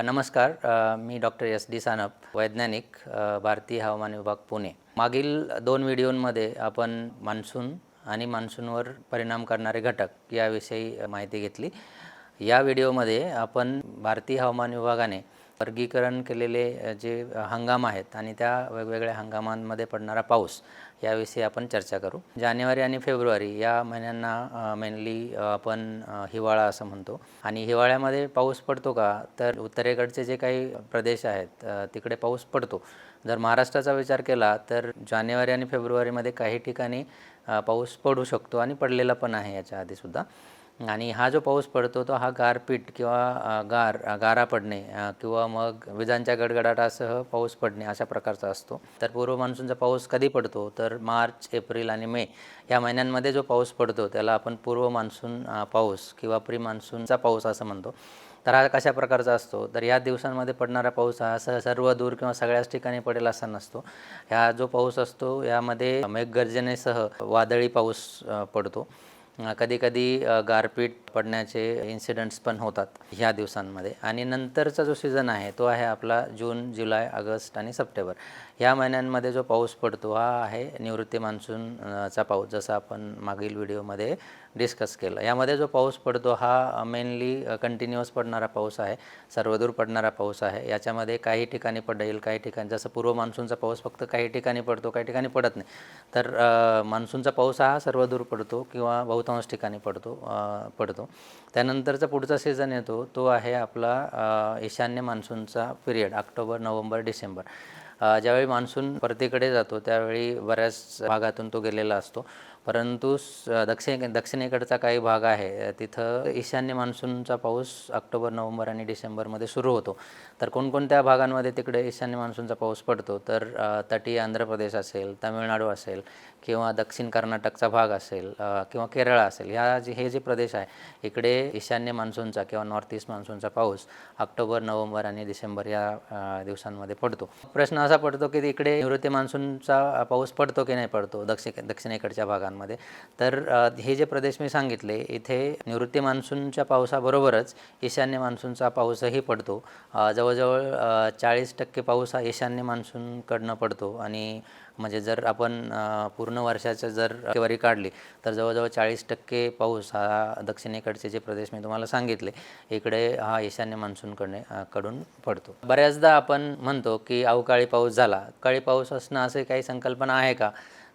नमस्कार. मी doctor S D Sanap वैज्ञानिक भारतीय हवामान विभाग पुणे. मागील दोन व्हिडिओमध्ये आपण मान्सून आणि मान्सूनवर परिणाम करणारे घटक याविषयी माहिती घेतली. या व्हिडिओमध्ये आपण भारतीय हवामान विभागाने वर्गीकरण केलेले जे हंगाम आहेत आणि त्या वेगवेगळ्या हंगामांमध्ये पडणारा पाऊस याविषयी आपण चर्चा करू. जानेवारी आणि फेब्रुवारी या महिन्यांना मेनली आपण हिवाळा असं म्हणतो. आणि हिवाळ्यामध्ये पाऊस पडतो का? तर उत्तरेकडचे जे काही प्रदेश आहेत तिकडे पाऊस पडतो. जर महाराष्ट्राचा विचार केला तर जानेवारी आणि फेब्रुवारीमध्ये काही ठिकाणी पाऊस पडू शकतो आणि पडलेला पण आहे याच्या आधीसुद्धा. आणि हा जो पाऊस पडतो तो हा गारपीट किंवा गार गारा पडणे किंवा मग विजांच्या गडगडाटासह पाऊस पडणे अशा प्रकारचा असतो. तर पूर्व मान्सूनचा पाऊस कधी पडतो? तर मार्च एप्रिल आणि मे या महिन्यांमध्ये जो पाऊस पडतो त्याला आपण पूर्व मान्सून पाऊस किंवा प्री मान्सूनचा पाऊस असं म्हणतो. तर हा कशा प्रकारचा असतो? तर या दिवसांमध्ये पडणारा पाऊस हा स सर्व दूर किंवा सगळ्याच ठिकाणी पडेल असा नसतो. ह्या जो पाऊस असतो यामध्ये मेघगर्जनेसह वादळी पाऊस पडतो. कधीकधी गारपीट पडण्याचे इन्सिडंट्स पण होतात ह्या दिवसांमध्ये. आणि नंतरचा जो सीझन आहे तो आहे आपला जून जुलै ऑगस्ट आणि सप्टेंबर. ह्या महिन्यांमध्ये जो पाऊस पडतो हा आहे निवृत्ती मान्सूनचा पाऊस जसा आपण मागील व्हिडिओमध्ये डिस्कस केलं. यामध्ये जो पाऊस पडतो हा मेनली कंटिन्युअस पडणारा पाऊस आहे सर्वदूर पडणारा पाऊस आहे. याच्यामध्ये काही ठिकाणी पडेल काही ठिकाणी जसं पूर्व मान्सूनचा पाऊस फक्त काही ठिकाणी पडतो काही ठिकाणी पडत नाही. तर मान्सूनचा पाऊस हा सर्वदूर पडतो किंवा बहुतांश ठिकाणी पडतो पडतो. त्यानंतरचा पुढचा सीझन येतो तो आहे आपला ईशान्य मान्सूनचा पिरियड ऑक्टोबर नोव्हेंबर डिसेंबर. ज्यावेळी मान्सून परतीकडे जातो त्यावेळी बऱ्याच भागातून तो गेलेला असतो. परंतु स- दक्षिण दक्षिणेकडचा काही भाग आहे तिथं ईशान्य मान्सूनचा पाऊस ऑक्टोबर नोव्हेंबर आणि डिसेंबरमध्ये सुरू होतो. तर कोणकोणत्या भागांमध्ये तिकडे ईशान्य मान्सूनचा पाऊस पडतो? तर तटीय आंध्र प्रदेश असेल तामिळनाडू असेल किंवा दक्षिण कर्नाटकचा भाग असेल किंवा केरळ असेल ह्या जे हे जे प्रदेश आहे इकडे ईशान्य मान्सूनचा किंवा नॉर्थ ईस्ट मान्सूनचा पाऊस ऑक्टोबर नोव्हेंबर आणि डिसेंबर या दिवसांमध्ये पडतो. प्रश्न असा पडतो की इकडे निवृत्ती मान्सूनचा पाऊस पडतो की नाही पडतो? दक्षिण दक्षिणेकडच्या भागांमध्ये तर हे जे प्रदेश मी सांगितले इथे निवृत्ती मान्सूनच्या पावसाबरोबरच ईशान्य मान्सूनचा पाऊसही पडतो. जवळजवळ चाळीस टक्के पाऊस हा ईशान्य मान्सूनकडनं पडतो. आणि म्हणजे जर आपण पूर्ण वर्षाचं जर टक्केवारी काढली तर जवळजवळ चाळीस टक्के पाऊस हा दक्षिणेकडचे जे प्रदेश मी तुम्हाला सांगितले इकडे हा ईशान्य मान्सूनकडे कडून पडतो. बऱ्याचदा आपण म्हणतो की अवकाळी पाऊस झाला. अवकाळी पाऊस असणं असे काही संकल्पना आहे का?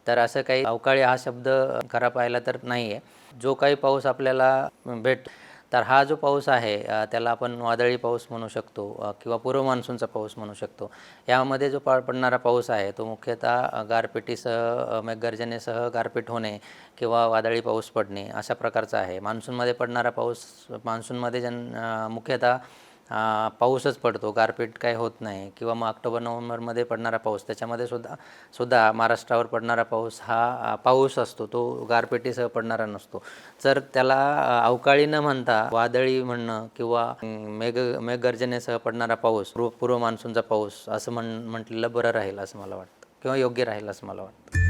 तर असं काही अवकाळी हा शब्द खरा पाहिला तर नाही आहे जो काही पाऊस आपल्याला भेट तर हा जो पाऊस आहे त्याला आपण वादळी पाऊस म्हणू शकतो किंवा पूर्व मान्सूनचा पाऊस म्हणू शकतो. यामध्ये जो पा पडणारा पाऊस आहे तो मुख्यतः गारपिटीसह मेघगर्जनेसह गारपीट होणे किंवा वादळी पाऊस पडणे अशा प्रकारचा आहे. मान्सूनमध्ये पडणारा पाऊस मान्सूनमध्ये जन मुख्यतः पाऊसच पडतो. गारपीट काय होत नाही. किंवा मग ऑक्टोबर नोव्हेंबरमध्ये पडणारा पाऊस त्याच्यामध्ये सुद्धा सुद्धा महाराष्ट्रावर पडणारा पाऊस हा पाऊस असतो. तो गारपिटीसह पडणारा नसतो. जर त्याला अवकाळी न म्हणता वादळी म्हणणं किंवा मेघ मेघगर्जनेसह पडणारा पाऊस पूर्व मान्सूनचा पाऊस असं म्हण म्हटलेलं बरं राहील असं मला वाटतं. किंवा योग्य राहील असं मला वाटतं.